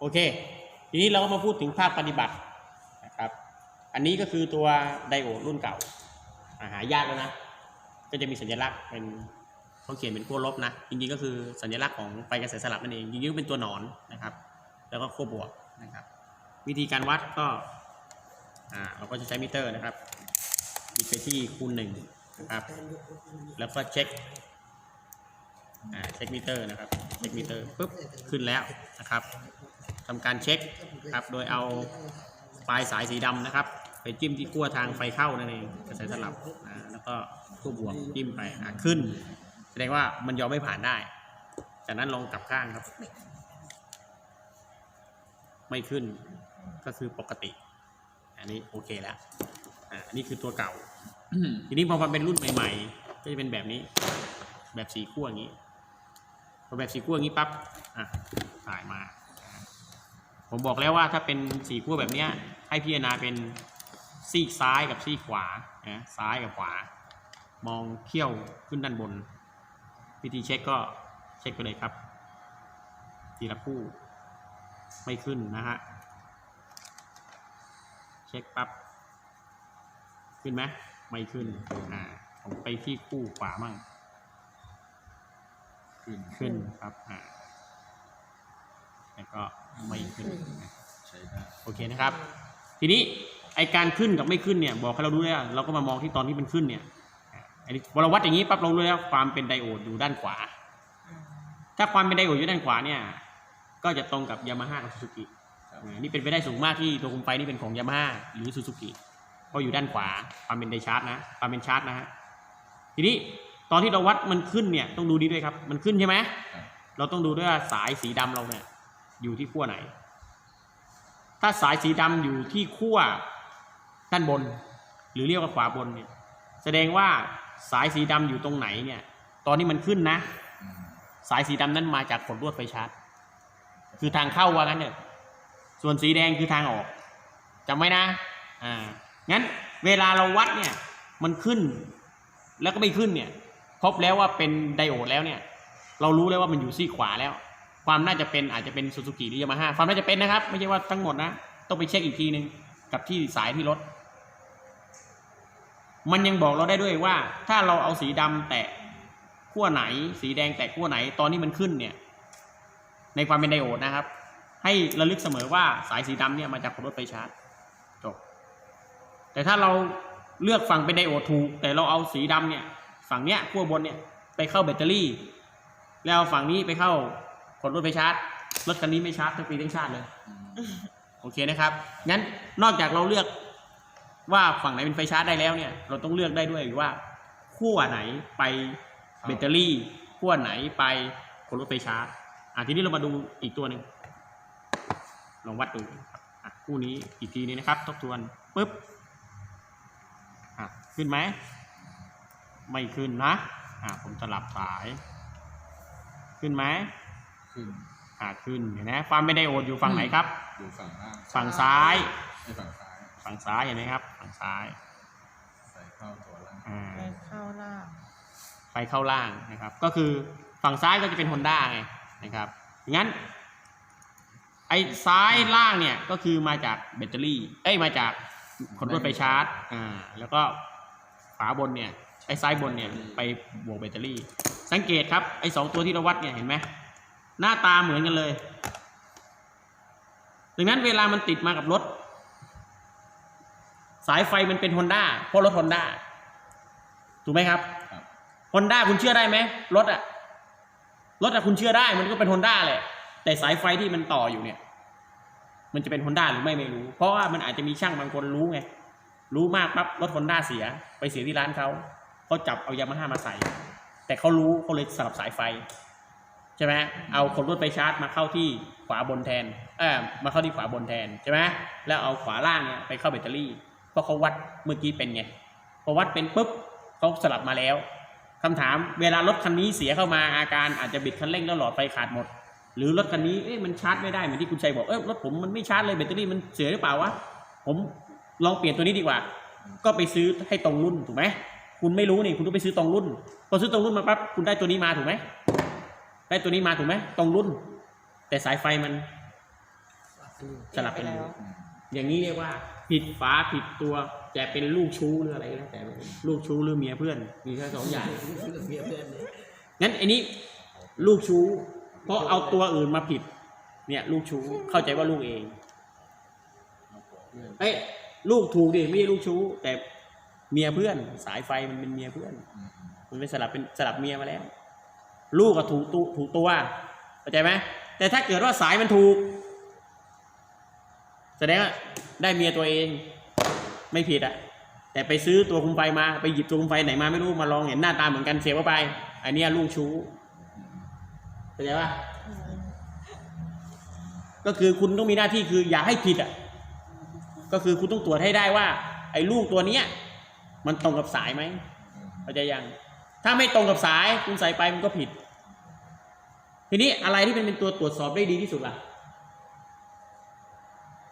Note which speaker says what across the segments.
Speaker 1: โอเค ทีนี้เราก็มาพูดถึงภาคปฏิบัตินะครับ อันนี้ก็คือตัวไดโอดรุ่นเก่าอาหายากแล้วนะ ก็จะมีสัญลักษณ์เป็นเขาเขียนเป็นขั้วลบนะ จริงๆก็คือสัญลักษณ์ของไฟกระแสสลับนั่นเอง จริงๆก็เป็นตัวหนอนนะครับ แล้วก็ขั้วบวกนะครับ วิธีการวัดก็เราก็จะใช้มิเตอร์นะครับบิดไปที่คูณหนึ่งนะครับ แล้วก็เช็คเช็คมิเตอร์นะครับ เช็คมิเตอร์ปุ๊บขึ้นแล้วนะครับ ทำการเช็คครับโดยเอาปลายสายสีดำนะครับ ไปจิ้มที่ขั้วทางไฟเข้านั่นเองกระแสสลับแล้วก็ขั้วบวกจิ้มไปขึ้น แสดงว่ามันยอมไม่ผ่านได้ จากนั้นลองกลับข้างครับ ไม่ขึ้นก็คือปกติ อันนี้โอเคแล้วอันนี้คือตัวเก่า ทีนี้พอมาเป็นรุ่นใหม่ ๆ ก็จะเป็นแบบนี้ แบบสีขั้วอย่างนี้พอแบบสีขั้วอย่างนี้ปั๊บอะถ่ายมา ผมบอกแล้วว่าถ้าเป็นสีขั้วแบบนี้ให้พิจารณาเป็นซีกซ้ายกับซีกขวานะซ้ายกับขวา มองเขี้ยวขึ้นด้านบน วิธีเช็คก็เช็คไปเลยครับ ทีละคู่ไม่ขึ้นนะฮะเช็คปั๊บขึ้นไหมไม่ขึ้นอ่าผมไปที่คู่ขวามั่ง
Speaker 2: ขึ้น
Speaker 1: ขึ้นครับอ่า แล้วก็ไม่ขึ้นนะ
Speaker 2: ใช้ได้
Speaker 1: โอเคนะครับ ทีนี้ไอการขึ้นกับไม่ขึ้นเนี่ยบอกให้เรารู้แล้วเราก็มามองที่ตอนที่มันขึ้นเนี่ยอ่าอันนี้พอเราวัดอย่างนี้ปั๊บเรารู้แล้วความเป็นไดโอดอยู่ด้านขวา ถ้าความเป็นไดโอดอยู่ด้านขวาเนี่ย ก็จะตรงกับยามาฮ่ากับซูซูกิ
Speaker 2: ครับ
Speaker 1: อ่านี่เป็นไปได้สูงมากที่ตัวคุมไฟนี่เป็นของยามาฮ่าหรือซูซูกิเพราะอยู่ด้านขวาความเป็นไดชาร์จนะความเป็นชาร์จนะฮะทีนี้ตอนที่เราวัดมันขึ้นเนี่ยต้องดูนี้ด้วยครับ มันขึ้นใช่ไหม
Speaker 2: ครับ
Speaker 1: เราต้องดูด้วยว่าสายสีดำเราเนี่ย อยู่ที่ขั้วไหน ถ้าสายสีดำอยู่ที่ขั้วด้านบน หรือเรียกว่าขวาบนเนี่ยแสดงว่าสายสีดำอยู่ตรงไหนเนี่ย ตอนนี้มันขึ้นนะ สายสีดำนั้นมาจากขดลวดไฟชาร์จคือทางเข้าว่างั้นเถอะส่วนสีแดงคือทางออกจำไว้นะอ่างั้นเวลาเราวัดเนี่ยมันขึ้น แล้วก็ไม่ขึ้นเนี่ย พบแล้วว่าเป็นไดโอดแล้วเนี่ย เรารู้แล้วว่ามันอยู่ซี่ขวาแล้ว ความน่าจะเป็นอาจจะเป็นซูซูกิหรือยามาฮ่าความน่าจะเป็นนะครับ ไม่ใช่ว่าทั้งหมดนะ ต้องไปเช็คอีกทีหนึ่งกับที่สายที่รถ มันยังบอกเราได้ด้วยว่า ถ้าเราเอาสีดำแตะขั้วไหน สีแดงแตะขั้วไหน ตอนนี้มันขึ้นเนี่ย ในความเป็นไดโอดนะครับ ให้ระลึกเสมอว่าสายสีดำเนี่ยมาจากขดลวดไฟชาร์จจบ แต่ถ้าเราเลือกฝั่งเป็นไดโอดถูก แต่เราเอาสีดำเนี่ย ฝั่งเนี้ยขั้วบนเนี่ยไปเข้าแบตเตอรี่ แล้วฝั่งนี้ไปเข้า ขดลวดไฟชาร์จรถคันนี้ไม่ชาร์จทั้งปีทั้งชาติเลย
Speaker 2: อืม
Speaker 1: โอเคนะครับ งั้นนอกจากเราเลือกว่าฝั่งไหนเป็นไฟชาร์จได้แล้วเนี่ย เราต้องเลือกได้ด้วยว่าขั้วไหนไปแบตเตอรี่ขั้วไหนไปคนรถไฟชาร์จอะทีนี้เรามาดูอีกตัวหนึ่งลองวัดดูครับอะคู่นี้อีกทีนี้นะครับ ทบทวนปุ๊บอะขึ้นไหมไม่ขึ้นนะอะผมสลับสาย ขึ้นไหม
Speaker 2: ขึ้น
Speaker 1: อะขึ้นเห็นไหมความเป็นไดโอดอยู่ฝั่งไหนครับ
Speaker 2: อยู่ฝั่งล่าง
Speaker 1: ฝั่งซ้าย
Speaker 2: ให้ฝั่งซ้าย
Speaker 1: ฝั่งซ้ายเห็นไหมครับ ฝั่งซ้าย
Speaker 2: ใส่เข้าตัวล่าง
Speaker 1: อ่า
Speaker 3: ไปเข้าล่าง
Speaker 1: ไฟเข้าล่างนะครับ ก็คือฝั่งซ้ายก็จะเป็นฮอนด้าไงนะครับงั้น ไอ้ซ้ายล่างเนี่ยก็คือมาจากแบตเตอรี่ เอ้ยมาจากคนรถไฟชาร์จอ่าแล้วก็ฝาบนเนี่ยไอ้ซ้ายบนเนี่ยไปบวกแบตเตอรี่ สังเกตครับไอ้สองตัวที่เราวัดเนี่ยเห็นไหม หน้าตาเหมือนกันเลย ดังนั้นเวลามันติดมากับรถ สายไฟมันเป็นฮอนด้าเพราะรถฮอนด้าถูกไหมครับ
Speaker 2: ครับ
Speaker 1: ฮอนด้าคุณเชื่อได้ไหมรถอะรถอะคุณเชื่อได้มันก็เป็นฮอนด้าแหละ แต่สายไฟที่มันต่ออยู่เนี่ย มันจะเป็นฮอนด้าหรือไม่ไม่รู้ เพราะว่ามันอาจจะมีช่างบางคนรู้ไง รู้มากปั๊บรถฮอนด้าเสีย ไปเสียที่ร้านเขาเขาจับเอายามาฮ่ามาใส่ แต่เขารู้เขาเลยสลับสายไฟ ใช่ไหมเอาคนรถไปชาร์จมาเข้าที่ขวาบนแทนเออมาเข้าที่ขวาบนแทนใช่ไหมแล้วเอาขวาล่างเนี่ยไปเข้าแบตเตอรี่เพราะเขาวัดเมื่อกี้เป็นไงพอวัดเป็นปุ๊บเขาสลับมาแล้วคำถามเวลารถคันนี้เสียเข้ามาอาการอาจจะบิดคันเร่งแล้วหลอดไฟขาดหมด หรือรถคันนี้เอ๊ะมันชาร์จไม่ได้เหมือนที่คุณชัยบอกเออรถผมมันไม่ชาร์จเลยแบตเตอรี่มันเสียหรือเปล่าวะผมลองเปลี่ยนตัวนี้ดีกว่า ก็ไปซื้อให้ตรงรุ่นถูกไหมคุณไม่รู้นี่คุณต้องไปซื้อตรงรุ่นพอซื้อตรงรุ่นมาปั๊บคุณได้ตัวนี้มาถูกไหม ได้ตัวนี้มาถูกไหมตรงรุ่น แต่สายไฟมันสลับเป็น
Speaker 3: ไป
Speaker 1: รู
Speaker 3: แล้ว
Speaker 2: อืม
Speaker 1: อย่างนี้เรียกว่า ผิดฝาผิดตัวจะเป็นลูกชู้หรืออะไรก็แล้วแต่ลูกชู้หรือเมียเพื่อนมีแค่สองอย่าง
Speaker 3: เมียเพื่อนเลย
Speaker 1: งั้นไอ้นี้ลูกชู้ เพราะเอาตัวอื่นมาผิด เนี่ย ลูกชู้เข้าใจว่าลูกเอง
Speaker 2: เอาหัวเพื่อน
Speaker 1: เอ้ยลูกถูกดิไม่ใช่ลูกชู้ แต่เมียเพื่อน สายไฟมันเป็นเมียเพื่อน
Speaker 2: อืม
Speaker 1: มันเป็นสลับเป็นสลับเมียมาแล้ว ลูกก็ถูกตุถูกตัวเข้าใจไหมแต่ถ้าเกิดว่าสายมันถูก แสดงว่าได้เมียตัวเองไม่ผิดอะแต่ไปซื้อตัวคุมไฟมาไปหยิบตัวคุมไฟไหนมาไม่รู้มาลองเห็นหน้าตาเหมือนกันเสียเข้าไป อันนี้ลูกชู้เข้าใจปะก็คือคุณต้องมีหน้าที่คืออย่าให้ผิดอะก็คือคุณต้องตรวจให้ได้ว่า ไอ้ลูกตัวเนี้ย มันตรงกับสายไหมเข้าใจยัง ถ้าไม่ตรงกับสายคุณใส่ไปมันก็ผิด ทีนี้อะไรที่เป็นเป็นตัวตรวจสอบได้ดีที่สุดล่ะ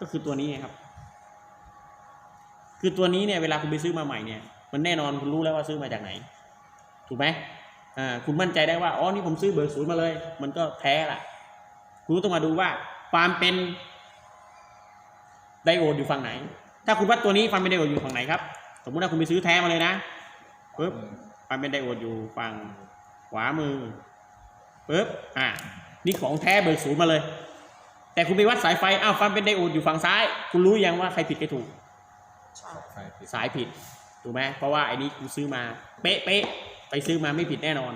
Speaker 1: ก็คือตัวนี้ไงครับ คือตัวนี้เนี่ยเวลาคุณไปซื้อมาใหม่เนี่ย มันแน่นอนคุณรู้แล้วว่าซื้อมาจากไหน ถูกไหมอ่าคุณมั่นใจได้ว่าอ๋อนี่ผมซื้อเบอร์ศูนย์มาเลย มันก็แท้ล่ะ คุณต้องมาดูว่าความเป็นไดโอดอยู่ฝั่งไหน ถ้าคุณวัดตัวนี้ความเป็นไดโอดอยู่ฝั่งไหนครับ สมมติว่าคุณไปซื้อแท้มาเลยนะปุ๊บ ความเป็นไดโอดอยู่ฝั่งขวามือปุ๊บอะนี่ของแท้เบอร์ศูนย์มาเลย แต่คุณไปวัดสายไฟอ้าวความเป็นไดโอดอยู่ฝั่งซ้าย คุณรู้ยังว่าใครผิดใครถูก
Speaker 2: ไฟผิด
Speaker 1: สายผิดถูกไหมเพราะว่าไอ้นี้กูซื้อมา เป๊ะเป๊ะไปซื้อมาไม่ผิดแน่นอน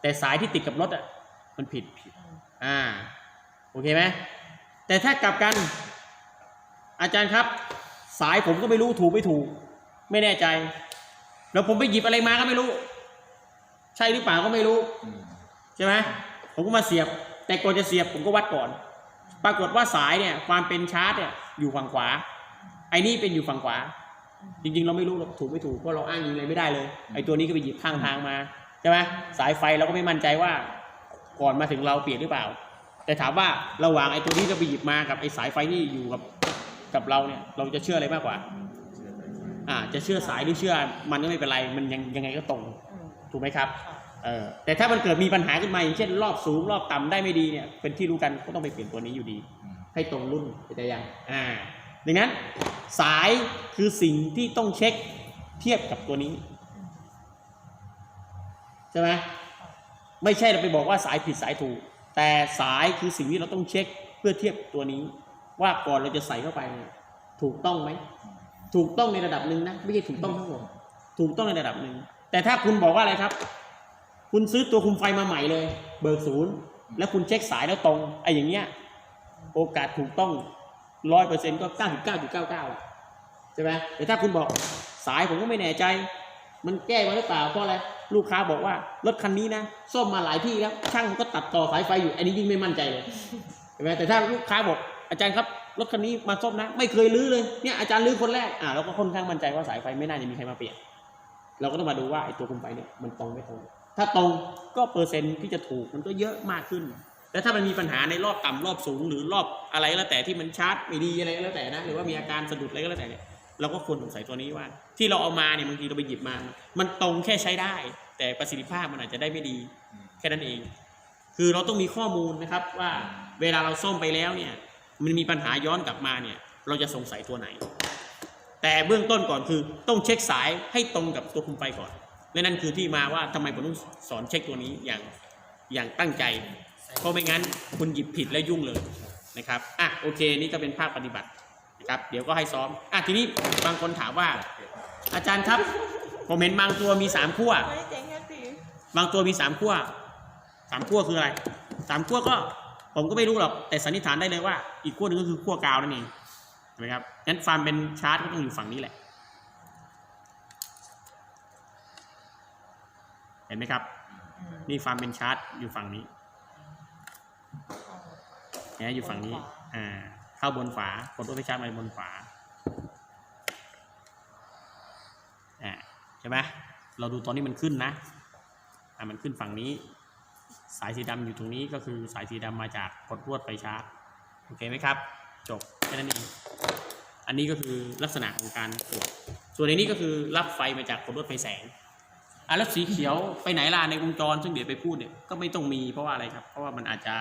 Speaker 1: แต่สายที่ติดกับรถอะมันผิดอ่าโอเคไหมแต่ถ้ากลับกัน อาจารย์ครับ สายผมก็ไม่รู้ถูกไม่ถูก ไม่แน่ใจ แล้วผมไปหยิบอะไรมาก็ไม่รู้ ใช่หรือเปล่าก็ไม่รู้ ใช่ไหมผมก็มาเสียบ แต่ก่อนจะเสียบผมก็วัดก่อน ปรากฏว่าสายเนี่ย ความเป็นชาร์จเนี่ยอยู่ฝั่งขวา ไอ้นี่เป็นอยู่ฝั่งขวา จริงๆ เราไม่รู้หรอกถูกไม่ถูกเพราะเราอ้างอิงอะไรไม่ได้เลย ไอ้ตัวนี้ก็ไปหยิบข้างทางมาใช่ไหมสายไฟเราก็ไม่มั่นใจว่า ก่อนมาถึงเราเปลี่ยนหรือเปล่า แต่ถามว่าระหว่างไอ้ตัวนี้เราไปหยิบมากับไอ้สายไฟที่อยู่กับกับเราเนี่ย เราจะเชื่ออะไรมากกว่า
Speaker 2: อไฟไฟ
Speaker 1: อ่าจะเชื่อสายหรือเชื่อมันก็ไม่เป็นไรมันยังยังไงก็ตรงถูกไหมครับเออแต่ถ้ามันเกิดมีปัญหาขึ้นมาอย่างเช่น รอบสูงรอบต่ำได้ไม่ดีเนี่ยเป็นที่รู้กันก็ต้องไปเปลี่ยนตัวนี้อยู่ดี
Speaker 2: อืม
Speaker 1: ให้ตรงรุ่นเข้าใจยังอ่าดังนั้นสายคือสิ่งที่ต้องเช็คเทียบกับตัวนี้ใช่ไหมไม่ใช่เราไปบอกว่าสายผิดสายถูก แต่สายคือสิ่งที่เราต้องเช็คเพื่อเทียบตัวนี้ ว่าก่อนเราจะใส่เข้าไปเนี่ยถูกต้องไหม ถูกต้องในระดับหนึ่งนะไม่ใช่ถูกต้องทั้งหมดถูกต้องในระดับหนึ่งแต่ถ้าคุณบอกว่าอะไรครับ คุณซื้อตัวคุมไฟมาใหม่เลย เบิกศูนย์แล้วคุณเช็คสายแล้วตรงไอ้อย่างเงี้ยโอกาสถูกต้องร้อยเปอร์เซ็นต์ก็เก้าสิบเก้าจุดเก้าเก้าใช่ไหมแต่ถ้าคุณบอกสายผมก็ไม่แน่ใจ มันแก้มาหรือเปล่าเพราะอะไรลูกค้าบอกว่ารถคันนี้นะซ่อมมาหลายที่แล้วช่างก็ตัดต่อสายไฟอยู่ อันนี้ยิ่งไม่มั่นใจเลยใช่ไหมแต่ถ้าลูกค้าบอกอาจารย์ครับ รถคันนี้มาซ่อมนะ ไม่เคยรื้อเลยเนี่ยอาจารย์รื้อคนแรกอ่าเราก็ค่อนข้างมั่นใจว่าสายไฟไม่น่าจะมีใครมาเปลี่ยน เราก็ต้องมาดูว่าไอ้ตัวคุมไฟเนี่ยมันตรงไม่ตรง ถ้าตรงก็เปอร์เซ็นต์ที่จะถูกมันก็เยอะมากขึ้นแต่ถ้ามันมีปัญหาในรอบต่ำรอบสูง หรือรอบอะไรก็แล้วแต่ที่มันชาร์จไม่ดีอะไรก็แล้วแต่นะหรือว่ามีอาการสะดุดอะไรก็แล้วแต่เนี่ยเราก็ควรสงสัยตัวนี้ว่า ที่เราเอามาเนี่ยบางทีเราไปหยิบมา มันตรงแค่ใช้ได้ แต่ประสิทธิภาพมันอาจจะได้ไม่ดี แค่นั้นเอง คือเราต้องมีข้อมูลนะครับว่าเวลาเราซ่อมไปแล้วเนี่ย มันมีปัญหาย้อนกลับมาเนี่ยเราจะสงสัยตัวไหน แต่เบื้องต้นก่อนคือต้องเช็คสายให้ตรงกับตัวคุมไฟก่อนและนั่นคือที่มาว่าทำไมผมต้องสอนเช็คตัวนี้อย่างอย่างตั้งใจ เพราะไม่งั้นคุณหยิบผิดแล้วยุ่งเลยนะครับอะโอเคนี่ก็เป็นภาคปฏิบัตินะครับเดี๋ยวก็ให้ซ้อมอะทีนี้บางคนถามว่า อาจารย์ครับผมเห็นบางตัวมีสามขั้ว
Speaker 3: ไม่เจ๊งแค่ตี
Speaker 1: บางตัวมีสามขั้วสามขั้วคืออะไรสามขั้วก็ ผมก็ไม่รู้หรอกแต่สันนิษฐานได้เลยว่า อีกขั้วหนึ่งก็คือขั้วกาวนั่นเองเห็นไหมครับงั้นความเป็นชาร์จก็ต้องอยู่ฝั่งนี้แหละ เห็นไหมครับ นี่ความเป็นชาร์จอยู่ฝั่งนี้เนี่อยู่ฝั่งนี้ อ่า เข้าบนฝากดตัวไปชาร์จมาบนฝาอ่า ใช่ไหมเราดูตอนนี้มันขึ้นนะ อ่า มันขึ้นฝั่งนี้ สายสีดำอยู่ตรงนี้ก็คือสายสีดำมาจากกดรวดไฟชาร์จโอเคไหมครับ จบแค่นั้นเองอันนี้ก็คือลักษณะของการตรวจส่วนในนี้ก็คือรับไฟมาจากกดรวดไฟแสงอะแล้วสีเขียวไปไหนล่ะในวงจร ซึ่งเดี๋ยวไปพูดเนี่ยก็ไม่ต้องมีเพราะว่าอะไรครับ เพราะว่ามันอาจจะ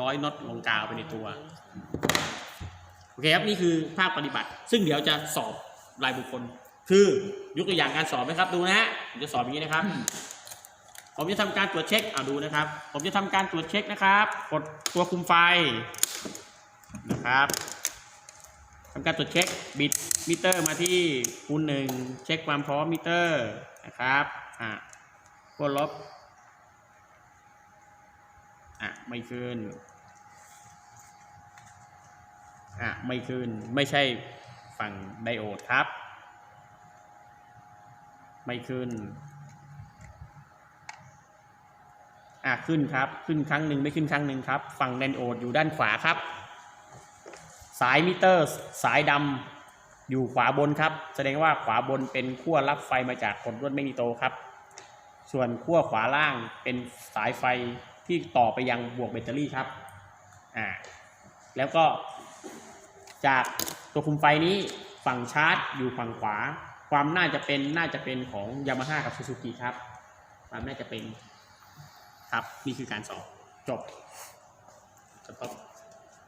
Speaker 1: ร้อยน็อตลงกาวไปในตัวโอเคครับนี่คือภาคปฏิบัติ ซึ่งเดี๋ยวจะสอบรายบุคคล คือยกตัวอย่างการสอบนะครับดูนะฮะจะสอบอย่างนี้นะครับ ผมจะทำการตรวจเช็คเอาดูนะครับ ผมจะทำการตรวจเช็คนะครับ กดตัวคุมไฟนะครับทำการตรวจเช็คบิดมิเตอร์มาที่คูณหนึ่งเช็คความพร้อมมิเตอร์นะครับอะกดลบอะไม่ขึ้นอะไม่ขึ้นไม่ใช่ฝั่งไดโอดครับ ไม่ขึ้น อะขึ้นครับ ขึ้นครั้งหนึ่งไม่ขึ้นครั้งหนึ่งครับ ฝั่งแดนโอดอยู่ด้านขวาครับ สายมิเตอร์ สายดำอยู่ขวาบนครับ แสดงว่าขวาบนเป็นขั้วรับไฟมาจากกดลวดแมกนีโตครับ ส่วนขั้วขวาล่างเป็นสายไฟที่ต่อไปยังบวกแบตเตอรี่ครับ อ่า แล้วก็จากตัวคุมไฟนี้ฝั่งชาร์จอยู่ฝั่งขวา ความน่าจะเป็นน่าจะเป็นของยามาฮ่ากับซูซูกิครับความน่าจะเป็น ครับ นี่คือการสอบจบจบครับ